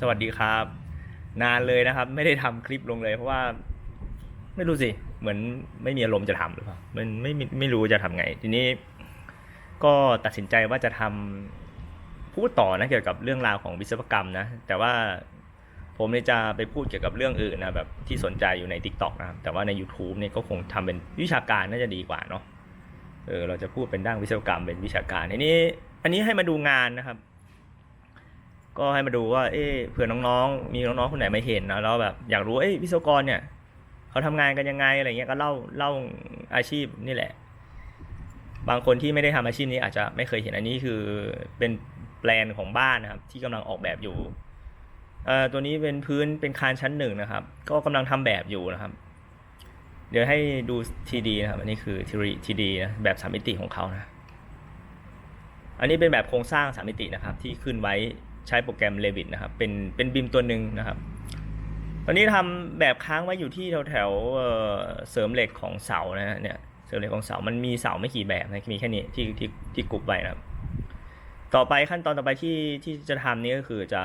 สวัสดีครับ นานเลยนะครับ ไม่ได้ทำคลิปลงเลย เพราะว่า ไม่รู้สิเหมือนไม่มีอารมณ์จะทำหรือเปล่ามันไม่ไม่ไม่รู้จะทำไง ทีนี้ ก็ตัดสินใจว่าจะทำพูดต่อนะเกี่ยวกับเรื่องราวของวิศวกรรมนะ แต่ว่าผมเนี่ยจะไปพูดเกี่ยวกับเรื่องอื่นนะแบบที่สนใจอยู่ใน t ิ k t o k นะครับแต่ว่าใน YouTube เนี่ยก็คงทำเป็นวิชาการน่าจะดีกว่าเนาะเออเราจะพูดเป็นด้านวิศวกรรมเป็นวิชาการทีนี้ อันนี้ให้มาดูงานนะครับ ก็ให้มาดูว่า เอ๊ะเผื่อน้องๆ มีน้องๆคนไหนไม่เห็นนะแล้วแบบอยากรู้เอ้ยวิศวกรเนี่ยเขาทำงานกันยังไงอะไรเงี้ยก็เล่าเล่าอาชีพนี่แหละ บางคนที่ไม่ได้ทำอาชีพนี้อาจจะไม่เคยเห็นอันนี้คือเป็นแปลนของบ้านนะครับ ที่กำลังออกแบบอยู่เอ่อตัวนี้เป็นพื้นเป็นคานชั้นหนึ่งนะครับ ก็กำลังทำแบบอยู่นะครับ เดี๋ยวให้ดูทีดีนะครับ อันนี้คือทีดีนะแบบสามมิติของเขานะ อันนี้เป็นแบบโครงสร้างสามมิตินะครับ ที่ขึ้นไว้ ใช้โปรแกรม Revit นะครับ เป็นเป็นบิมตัวหนึ่งนะครับ ตอนนี้ทำแบบค้างไว้อยู่ที่แถวแถวเสริมเหล็กของเสานะฮะเนี่ยเสริมเหล็กของเสา มันมีเสาไม่กี่แบบนะมีแค่นี้ที่ที่ที่กรุ๊ปไว้นะครับ ต่อไปขั้นตอนต่อไปที่ที่จะทำนี่ก็คือจะ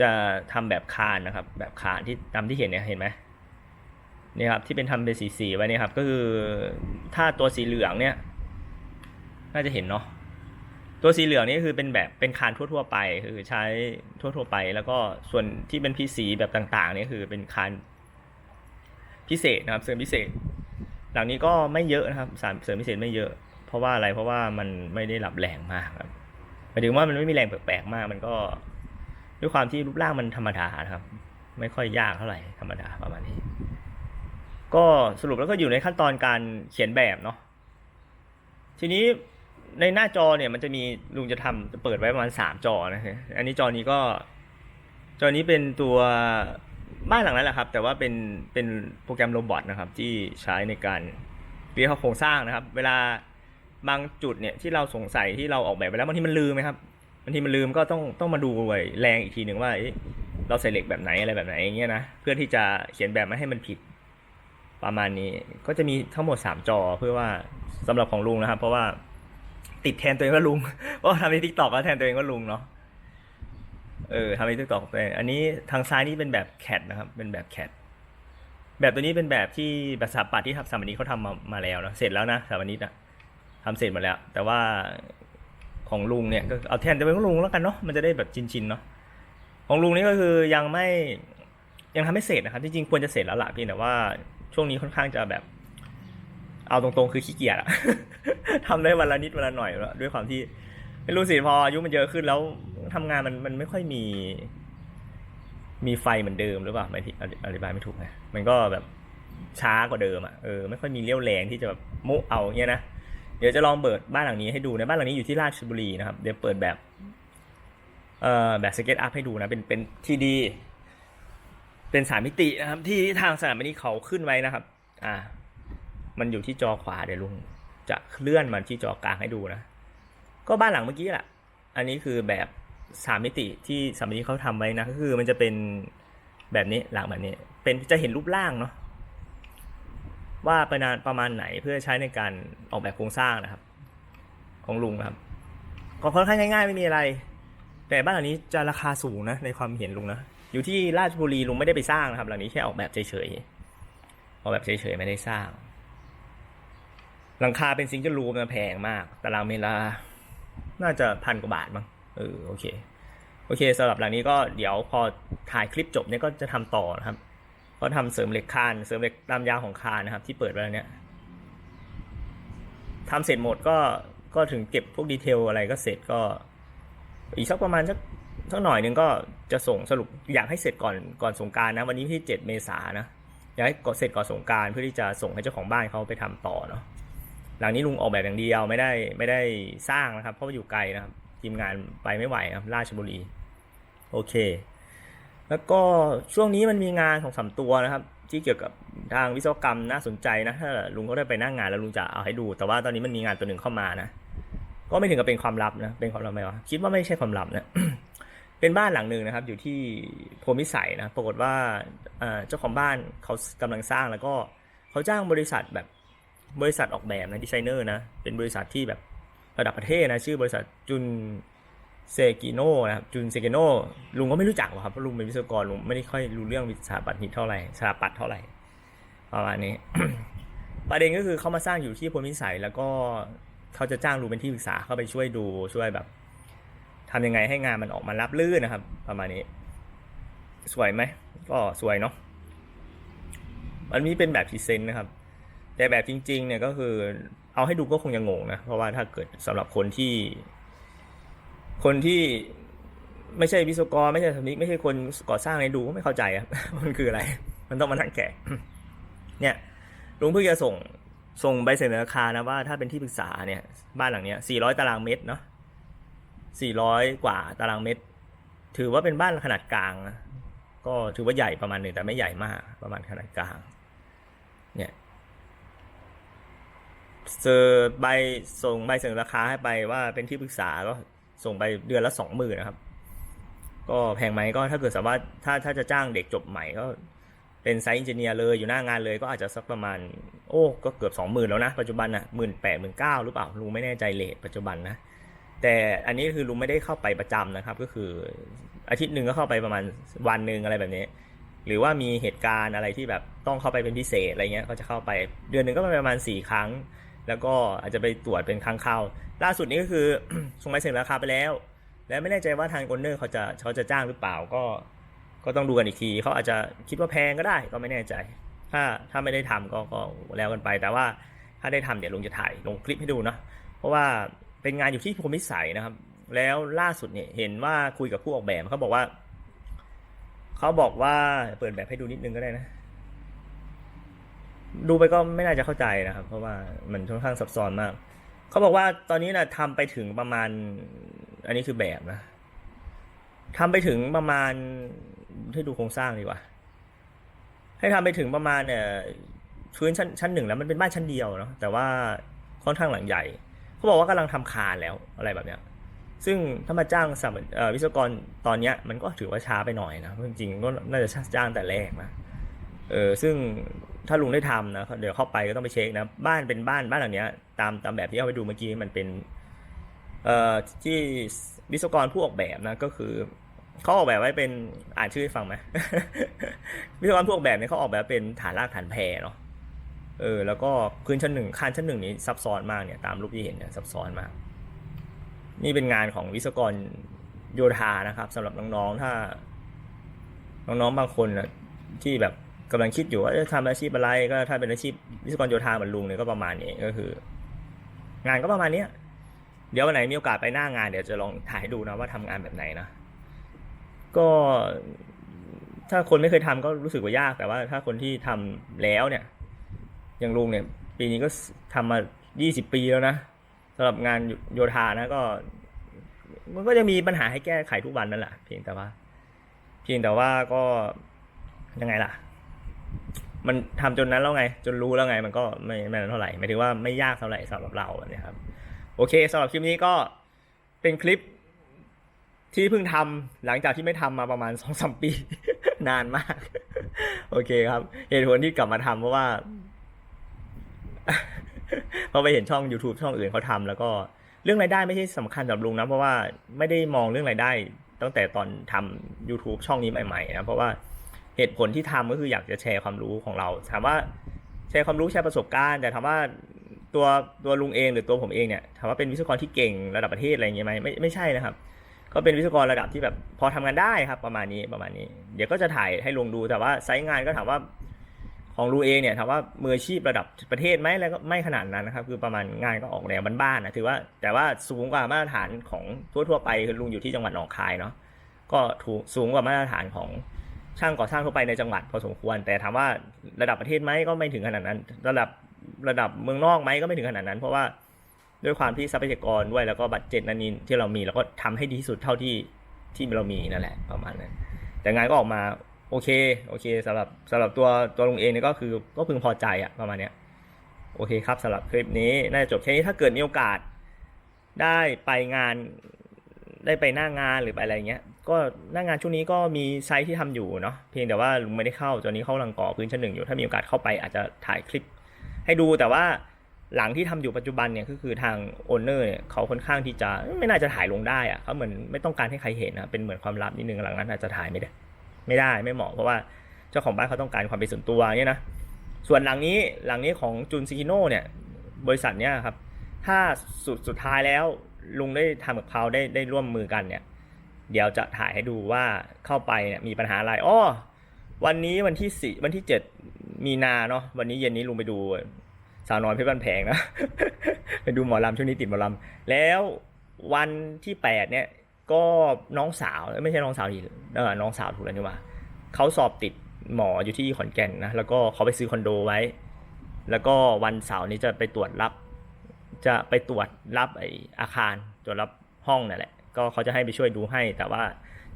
จะทำแบบคานนะครับ แบบคานที่ตามที่เห็นเนี่ยเห็นไหมนี่ครับที่เป็นทำเป็นสีสีๆไว้นี่ครับก็คือถ้าตัวสีเหลืองเนี่ย น่าจะเห็นเนาะ ตัวสีเหลืองนี่คือเป็นแบบเป็นคานทั่ว ๆ ไป คือใช้ทั่ว ๆ ไป แล้วก็ส่วนที่เป็นพีสีแบบต่างๆนี่คือเป็นคานพิเศษนะครับ เสริมพิเศษ หลังนี้ก็ไม่เยอะนะครับสารเสริมพิเศษไม่เยอะ เพราะว่าอะไรเพราะว่ามันไม่ได้รับแรงมากครับหมายถึงว่ามันไม่มีแรงแปลกๆมาก มันก็ด้วยความที่รูปร่างมันธรรมดานะครับ ไม่ค่อยยากเท่าไหร่ธรรมดาประมาณนี้ ก็สรุปแล้วก็อยู่ในขั้นตอนการเขียนแบบเนาะทีนี้ ในหน้าจอเนี่ยมันจะมีลุงจะทำจะเปิดไว้ประมาณสามจอนะฮะอันนี้จอนี้ก็จอนี้เป็นตัวบ้านหลังนั้นแหละครับ แต่ว่าเป็นเป็นโปรแกรมโรบอทนะครับ ที่ใช้ในการวิเราะห์โครงสร้างนะครับ เวลาบางจุดเนี่ยที่เราสงสัยที่เราออกแบบไปแล้วบางทีมันลืมไหมครับบางทีมันลืมก็ต้องต้องมาดูไว้แรงอีกทีหนึ่งว่าเราใส่เหล็กแบบไหนอะไรแบบไหนอย่างเงี้ยนะเพื่อที่จะเขียนแบบม่ให้มันผิดประมาณนี้ ก็จะมีทั้งหมด 3 จอเพื่อว่าสำหรับของลุงนะครับ เพราะว่า ติดแทนตัวเองว่าลุงเพราะว่าทำในทิกตอกก็แทนตัวเองว่าลุงเนาะเออทำในทิกตอกตัวเองอันนี้ทางซ้ายนี่เป็นแบบแคดนะครับ เป็นแบบแคดแบบตัวนี้เป็นแบบที่แบบสถาปัตย์ที่ทำสถาปนิกเขาทำมามาแล้วเนาะเสร็จแล้วนะสถาปนิกอะทำเสร็จหมาแล้ว แต่ว่าของลุงเนี่ยก็เอาแทนตัวเองว่าลุงแล้วกันเนาะมันจะได้แบบชินๆเนาะของลุงนี่ก็คือยังไม่ยังทำไม่เสร็จนะครับจริงๆควรจะเสร็จแล้วล่ะพียงแต่ว่าช่วงนี้ค่อนข้างจะแบบ เอาตรงๆคือขี้เกียจอะทำได้วันละนิดวันละหน่อยแล้วด้วยความที่ไม่รู้สิพออายุมันเยอะขึ้นแล้วทำงานมันมันไม่ค่อยมี มีไฟเหมือนเดิมหรือเปล่าไม่ที่อธิบายไม่ถูกไงมันก็แบบช้ากว่าเดิมอะเออไม่ค่อยมีเรี่ยวแรงที่จะแบบมุเอาเงี้ยนะเดี๋ยวจะลองเปิดบ้านหลังนี้ให้ดูนะบ้านหลังนี้อยู่ที่ราชบุรีนะครับ เดี๋ยวเปิดแบบเอ่อแบบสเก็ตอัพให้ดูนะเป็นเป็นทีดี เป็นสามมิตินะครับ ที่ทางสนามนี้เขาขึ้นไว้นะครับ อ่า มันอยู่ที่จอขวาเดี๋ยวลุงจะเลื่อนมาที่จอกลางให้ดูนะ ก็บ้านหลังเมื่อกี้แหละอันนี้คือแบบสามมิติที่สามมิติเขาทำไว้นะก็คือมันจะเป็นแบบนี้หลังแบบนี้ เป็นจะเห็นรูปร่างเนาะว่าประมาณประมาณไหนเพื่อใช้ในการออกแบบโครงสร้างนะครับ ของลุงครับก็ค่อนข้างง่ายๆไม่มีอะไร แต่บ้านหลังนี้จะราคาสูงนะในความเห็นลุงนะอยู่ที่ราชบุรีลุงไม่ได้ไปสร้างนะครับ หลังนี้แค่ออกแบบเฉยๆออกแบบเฉยๆไม่ได้สร้าง หลังคาเป็นซิงเกิลรูมนะแพงมากตารางเมตรละน่าจะพันกว่าบาทมั้งเออโอเคโอเคสำหรับหลังนี้ก็เดี๋ยวพอถ่ายคลิปจบเนี่ยก็จะทำต่อนะครับก็ทำเสริมเหล็กคานเสริมเหล็กตามยาวของคานนะครับ ที่เปิดไว้แล้วเนี่ยทำเสร็จหมดก็ก็ถึงเก็บพวกดีเทลอะไรก็เสร็จก็ อีกสักประมาณสักสักหน่อยนึงก็จะส่งสรุปอยากให้เสร็จก่อนก่อนสงการนะ วันนี้ที่ 7 เมษานะอยากให้เสร็จก่อนสงการเพื่อที่จะส่งให้เจ้าของบ้านเขาไปทำต่อเนาะ หลังนี้ลุงออกแบบอย่างเดียวไม่ได้ไม่ได้สร้างนะครับ เพราะว่าอยู่ไกลนะครับ ทีมงานไปไม่ไหวนะครับราชบุรี โอเค แล้วก็ช่วงนี้มันมีงานของสามตัวนะครับ ที่เกี่ยวกับทางวิศวกรรมน่าสนใจนะถ้าลุงก็ได้ไปนั่งงานแล้วลุงจะเอาให้ดู แต่ว่าตอนนี้มันมีงานตัวหนึ่งเข้ามานะก็ไม่ถึงกับเป็นความลับนะเป็นความลับไหมวะคิดว่าไม่ใช่ความลับนะเป็นบ้านหลังหนึ่งนะครับ อยู่ที่โพมิสัยนะปรากฏว่าเอ่อเจ้าของบ้านเขากำลังสร้างแล้วก็เขาจ้างบริษัทแบบ บริษัทออกแบบนะดีไซเนอร์นะ เป็นบริษัทที่แบบระดับประเทศนะ ชื่อบริษัทจุนเซกิโนนะครับจุนเซกิโนลุงก็ไม่รู้จักหรอกครับเพราะลุงเป็นวิศวกรลุงไม่ได้ค่อยรู้เรื่องวิสถาปัตย์เท่าไหร่สถาปัตย์เท่าไหร่ประมาณนี้ ประเด็นก็คือเขามาสร้างอยู่ที่พลพิสัยแล้วก็เขาจะจ้างลุงเป็นที่ปรึกษาเข้าไปช่วยดูช่วยแบบทำยังไงให้งานมันออกมารับลื่นนะครับ ประมาณนี้ สวยไหมก็สวยเนาะมันมีเป็นแบบพรีเซนต์นะครับ แต่แบบจริง ๆ เนี่ยก็คือ เอาให้ดูก็คงยังงงนะ เพราะว่าถ้าเกิดสำหรับคนที่ คนที่ไม่ใช่วิศวกรไม่ใช่สถาปนิกไม่ใช่คนก่อสร้างอะไรดูก็ไม่เข้าใจอะมันคืออะไร มันต้องมานั่งแกะเนี่ยลุงเพิ่งจะส่งส่งใบเสนอราคานะว่าถ้าเป็นที่ปรึกษาเนี่ย บ้านหลังเนี้ย400 ตารางเมตรเนาะ400 กว่าตารางเมตร ถือว่าเป็นบ้านขนาดกลางนะก็ถือว่าใหญ่ประมาณหนึ่งแต่ไม่ใหญ่มากประมาณขนาดกลาง เนี่ย เจอใบส่งใบเสนอราคาให้ไปว่าเป็นที่ปรึกษาก็ส่งไปเดือนละสองหมื่นนะครับ ก็แพงไหมก็ถ้าเกิดสามารถถ้าถ้าจะจ้างเด็กจบใหม่ก็เป็นไซต์เอนเจเนียร์เลยอยู่หน้างานเลยก็อาจจะสักประมาณ โอ้ก็เกือบสองหมื่นแล้วนะ ปัจจุบันนะหมื่นแปดหมื่นเก้าหรือเปล่าลุงไม่แน่ใจเลทปัจจุบันนะ แต่อันนี้คือลุงไม่ได้เข้าไปประจำนะครับ ก็คืออาทิตย์หนึ่งก็เข้าไปประมาณวันหนึ่งอะไรแบบนี้ หรือว่ามีเหตุการณ์อะไรที่แบบต้องเข้าไปเป็นพิเศษอะไรเงี้ยก็จะเข้าไปเดือนหนึ่งก็ประมาณสี่ครั้ง แล้วก็อาจจะไปตรวจเป็นครั้งเข้าล่าสุดนี้ก็คือส่งใบเสนอราคาไปแล้ว แล้วไม่แน่ใจว่าทางโอนเนอร์เขาจะเขาจะจ้างหรือเปล่าก็ ก็ต้องดูกันอีกทีเขาอาจจะคิดว่าแพงก็ได้ก็ไม่แน่ใจ ถ้าถ้าไม่ได้ทำก็ก็แล้วกันไป แต่ว่าถ้าได้ทำเดี๋ยวลุงจะถ่ายลงคลิปให้ดูเนาะเพราะว่าเป็นงานอยู่ที่พรมิสัยนะครับ แล้วล่าสุดเนี่ยเห็นว่าคุยกับผู้ออกแบบเขาบอกว่าเขาบอกว่าเปิดแบบให้ดูนิดนึงก็ได้นะ ดูไปก็ไม่น่าจะเข้าใจนะครับ เพราะว่ามันค่อนข้างซับซ้อนมาก เขาบอกว่าตอนนี้นะทำไปถึงประมาณ อันนี้คือแบบนะทำไปถึงประมาณให้ดูโครงสร้างดีกว่า ให้ทำไปถึงประมาณเนี่ยพื้นชั้นชั้นหนึ่งแล้วมันเป็นบ้านชั้นเดียวเนาะแต่ว่าค่อนข้างหลังใหญ่ เขาบอกว่ากำลังทำคานแล้วอะไรแบบเนี้ย ซึ่งถ้ามาจ้างสถาปนิกเอ่อวิศวกรตอนเนี้ยมันก็ถือว่าช้าไปหน่อยนะเพราะจริงๆก็น่าจะจ้างแต่แรกนะเออซึ่ง ถ้าลุงได้ทำนะเดี๋ยวเข้าไปก็ต้องไปเช็คนะบ้านเป็นบ้านบ้านหลังเนี้ยตามตามแบบที่เอาไปดูเมื่อกี้มันเป็นเอ่อที่วิศวกรผู้ออกแบบนะก็คือเขาออกแบบไว้เป็นอ่านชื่อให้ฟังไหมวิศวกรผู้ออกแบบเนี่ยเขาออกแบบเป็นฐานรากฐานแพรเนาะเออแล้วก็พื้นชั้นหนึ่งคานชั้นหนึ่งนี้ซับซ้อนมากเนี่ยตามรูปที่เห็นเนี่ยซับซ้อนมาก นี่เป็นงานของวิศวกรโยธานะครับสำหรับน้องๆถ้า น้องๆบางคนนะที่แบบ กำลังคิดอยู่ว่าจะทำอาชีพอะไรก็ถ้าเป็นอาชีพวิศวกรโยธาเหมือนลุงเนี่ยก็ประมาณนี้ก็คือ งานก็ประมาณนี้เดี๋ยววันไหนมีโอกาสไปหน้างานเดี๋ยวจะลองถ่ายดูนะว่าทำงานแบบไหนนะก็ถ้าคนไม่เคยทำก็รู้สึกว่ายากแต่ว่า ถ้าคนที่ทำแล้วเนี่ย อย่างลุงเนี่ย ปีนี้ก็ทำมา20ปีแล้วนะสำหรับงานโยธานะก็ มันก็จะมีปัญหาให้แก้ไขทุกวันนั่นแหละเพียงแต่ว่า เพียงแต่ว่าก็ยังไงล่ะ มันทำจนนั้นแล้วไง จนรู้แล้วไง มันก็ไม่ไม่นั้นเท่าไหร่หมายถึงว่าไม่ยากเท่าไหร่สำหรับเราเนี่ยครับโอเคสำหรับคลิปนี้ก็เป็นคลิปที่เพิ่งทำหลังจากที่ไม่ทำมาประมาณสองสมปี นานมาก โอเคครับ เหตุผลที่กลับมาทำเพราะว่าเพราะไปเห็นช่อง YouTube ช่องอื่นเขาทำแล้วก็เรื่องรายได้ไม่ใช่สำคัญสำหรับลุงนะเพราะว่าไม่ได้มองเรื่องรายได้ตั้งแต่ตอนทำ YouTube ช่องนี้ใหม่ๆนะเพราะว่า เหตุผลที่ทำก็คืออยากจะแชร์ความรู้ของเรา ถามว่าแชร์ความรู้แชร์ประสบการณ์ แต่ถามว่าตัวตัวลุงเองหรือตัวผมเองเนี่ยถามว่าเป็นวิศวกรที่เก่งระดับประเทศอะไรอย่างเงี้ยไหมไม่ไม่ใช่นะครับ ก็เป็นวิศวกรระดับที่แบบพอทำงานได้ครับประมาณนี้ประมาณนี้ เดี๋ยวก็จะถ่ายให้ลงดูแต่ว่าไซต์งานก็ถามว่าของลุงเองเนี่ยถามว่ามืออาชีพระดับประเทศไหมแล้วก็ไม่ขนาดนั้นนะครับคือประมาณงานก็ออกแนวบ้านๆนะถือว่าแต่ว่าสูงกว่ามาตรฐานของทั่วๆไปคือลุงอยู่ที่จังหวัดหนองคายเนาะก็ถูกสูงกว่ามาตรฐานของ ช่างก่อสร้างทั่วไปในจังหวัดพอสมควร แต่ถามว่าระดับประเทศไหมก็ไม่ถึงขนาดนั้น ระดับระดับเมืองนอกไหมก็ไม่ถึงขนาดนั้น เพราะว่าด้วยความที่ทรัพยากรด้วยแล้วก็บัตเจ็ตนันนินที่เรามีเราก็ทำให้ดีที่สุดเท่าที่ที่เรามีนั่นแหละประมาณนั้น แต่งานก็ออกมาโอเคโอเคสำหรับสำหรับตัวตัวลุงเองเนี่ยก็คือก็พึงพอใจอะประมาณเนี้ยโอเคครับสำหรับคลิปนี้น่าจะจบแค่นี้ถ้าเกิดมีโอกาส ได้ไปงานได้ไปหน้างานหรือไปอะไรเงี้ย ก็หน้างานช่วงนี้ก็มีไซต์ที่ทำอยู่เนาะเพียงแต่ว่าลุงไม่ได้เข้าตอนนี้เข้าลังก่อพื้นชั้นหนึ่งอยู่ถ้ามีโอกาสเข้าไปอาจจะถ่ายคลิป ให้ดูแต่ว่าหลังที่ทำอยู่ปัจจุบันเนี่ยก็คือทางโอนเนอร์เนี่ยเขาค่อนข้างที่จะไม่น่าจะถ่ายลงได้อะเขาเหมือนไม่ต้องการให้ใครเห็นนะเป็นเหมือนความลับนิดนึงหลังนั้นอาจจะถ่ายไม่ได้ ไม่ได้ไม่เหมาะเพราะว่าเจ้าของบ้านเขาต้องการความเป็นส่วนตัวเนี่ยนะส่วนหลังนี้หลังนี้ของจุนซิคิโน่เนี่ยบริษัทเนี่ยครับถ้าสุดสุดท้ายแล้วลุงได้ทำกับเขาได้ได้ร่วมมือกันเนี่ย เดี๋ยวจะถ่ายให้ดูว่าเข้าไปเนี่ยมีปัญหาอะไรอ้อวันนี้วันที่สี่วันที่เจ็ดมีนาเนาะวันนี้เย็นนี้ลุงไปดูสาวน้อยเพชรบ้านแพงนะไปดูหมอลำช่วงนี้ติดหมอลำแล้ววันที่แปดเนี่ยก็น้องสาวไม่ใช่น้องสาวดิเออน้องสาวถูกแล้วนี่ว่าเขาสอบติดหมออยู่ที่ขอนแก่นนะแล้วก็เขาไปซื้อคอนโดไว้ แล้วก็วันเสาร์นี้จะไปตรวจรับ จะไปตรวจรับไออาคารตรวจรับห้องนั่นแหละ ก็เขาจะให้ไปช่วยดูให้ แต่ว่า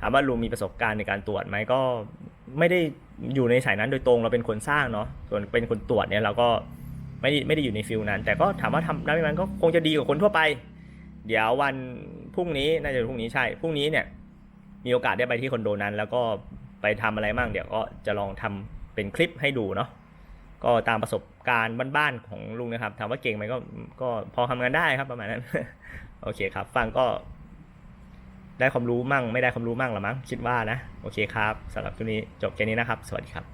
ถามว่าลุงมีประสบการณ์ในการตรวจไหมก็ไม่ได้อยู่ในสายนั้นโดยตรงเราเป็นคนสร้างเนาะส่วนเป็นคนตรวจเนี่ยเราก็ไม่ได้ไม่ได้อยู่ในฟิลนั้น แต่ก็ถามว่าทำได้ไหมมันก็คงจะดีกว่าคนทั่วไป เดี๋ยววันพรุ่งนี้น่าจะพรุ่งนี้ใช่พรุ่งนี้เนี่ย มีโอกาสได้ไปที่คอนโดนั้น แล้วก็ไปทำอะไรบ้างเดี๋ยวก็จะลองทำเป็นคลิปให้ดูเนาะก็ตามประสบการณ์บ้านๆของลุงนะครับถามว่าเก่งไหมก็ก็พอทำงานได้ครับประมาณนั้น โอเคครับ ฟังก็ ได้ความรู้มั่ง ไม่ได้ความรู้มั่งหรอมั้งคิดว่านะ โอเคครับสำหรับตัวนี้จบแค่นี้นะครับ สวัสดีครับ